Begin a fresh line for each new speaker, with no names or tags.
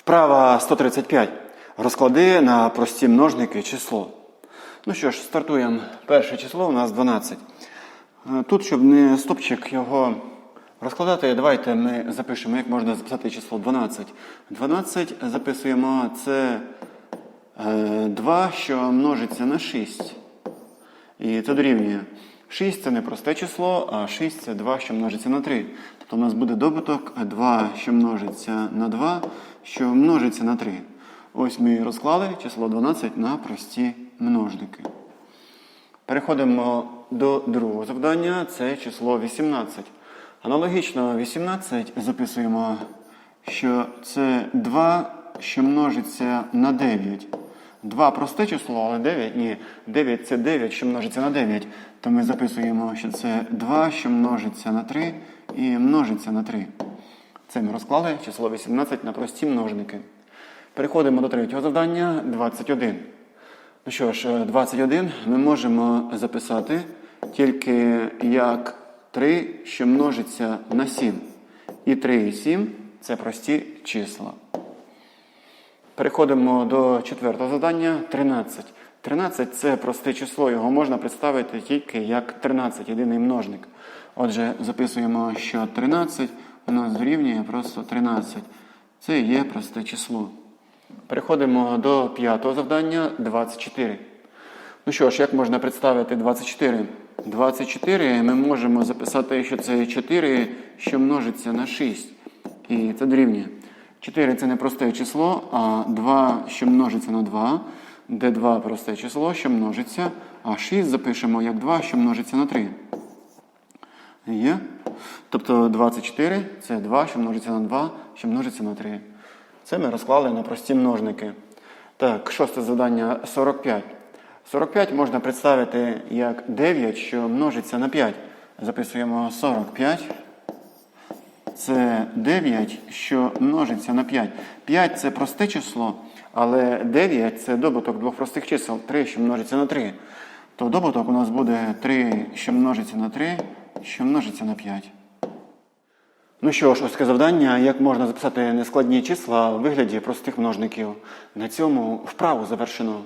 Вправа 135. Розклади на прості множники число. Ну що ж, стартуємо. Перше число у нас 12. Е, Тут, щоб не стопчик його розкладати, давайте ми запишемо, як можна записати число 12. 12 записуємо це 2, що множиться на 6. І це дорівнює. 6 це не просте число, а 6 це 2, що множиться на 3. Тобто у нас буде добуток 2, що множиться на 2, що множиться на 3. Ось ми розклали число 12 на прості множники. Переходимо до другого завдання. Це число 18. Аналогічно 18 записуємо, що це 2, що множиться на 9. 2 просте число, але 9 ні. 9 це 9, що множиться на 9. То ми записуємо, що це 2, що множиться на 3 і множиться на 3. Це ми розклали число 18 на прості множники. Переходимо до третього завдання 21. Ну що ж, е, 21 ми можемо записати тільки як 3, що множиться на 7. І 3 і 7 це прості числа. Переходимо до четвертого завдання 13. 13 це просте число, його можна представити тільки як 13, єдиний множник. Отже, записуємо, що 13 у нас дорівнює просто 13. Це є просте число. Переходимо до п'ятого завдання 24. Ну що ж, як можна представити 24? 24 ми можемо записати, що це 4, що множиться на 6. І це дорівнює. 4 це не просте число, а 2, що множиться на 2, де 2 просте число, що множиться, а 6 запишемо як 2, що множиться на 3. Є? Тобто 24 це 2, що множиться на 2, що множиться на 3. Це ми розклали на прості множники. Так, шосте завдання 45. 45 можна представити як 9, що множиться на 5. Записуємо 45. Це 9, що множиться на 5. 5 це просте число, але 9 це добуток двох простих чисел. 3, що множиться на 3. То добуток у нас буде 3, що множиться на 3, що множиться на 5. Ну що ж, ось таке завдання, як можна записати нескладні числа у вигляді простих множників. На цьому вправу завершено.